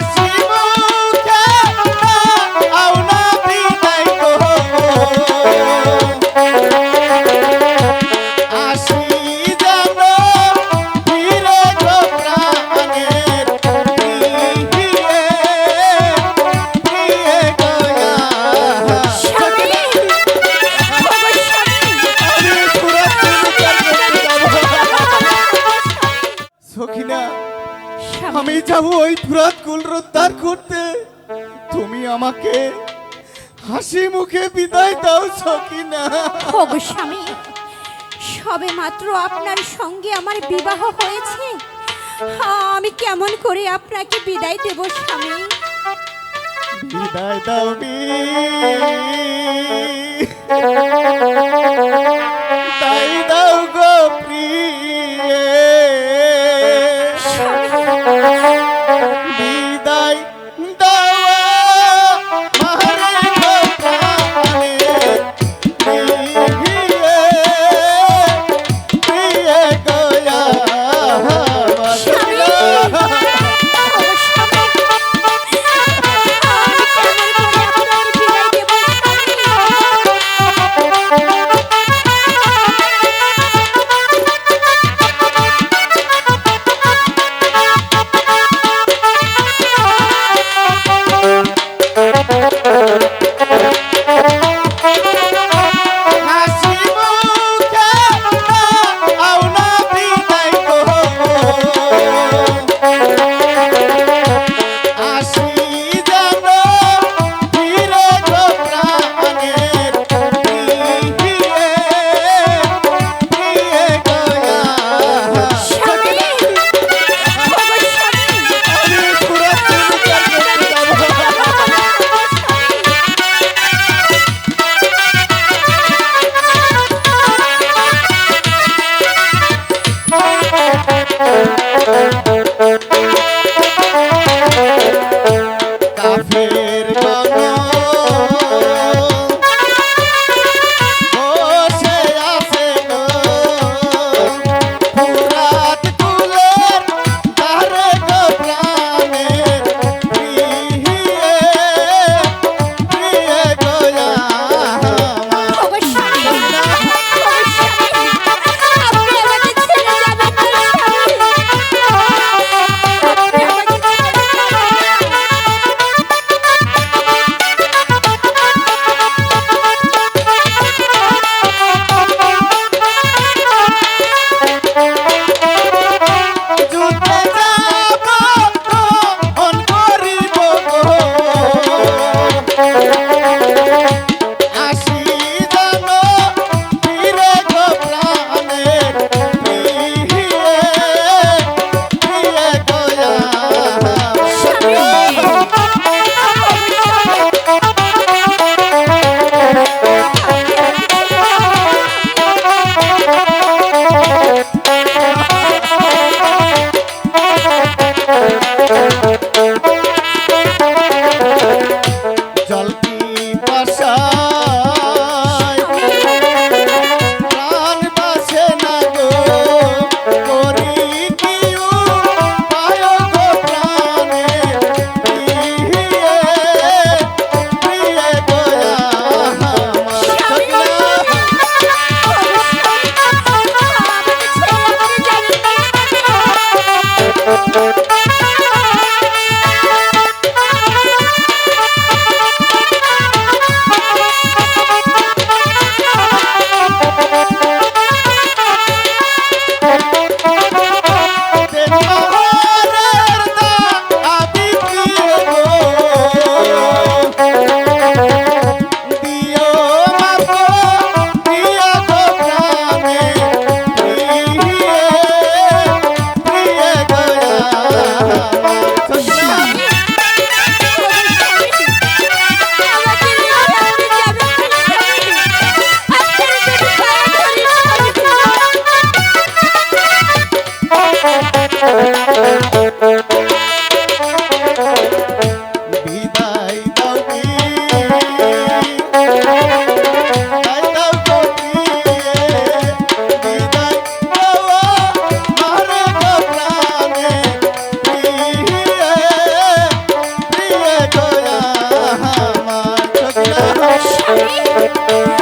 হাসি আমি যাব ওই ফুরাত কুল রোদ্দার করতে। তুমি আমাকে হাসি মুখে বিদায় দাও সখিনা ওগো স্বামী সবে মাত্র আপনার সঙ্গে আমার বিবাহ হয়েছে। আমি কেমন করে আপনাকে বিদায় দেব স্বামী? বিদায় দাও Thank you.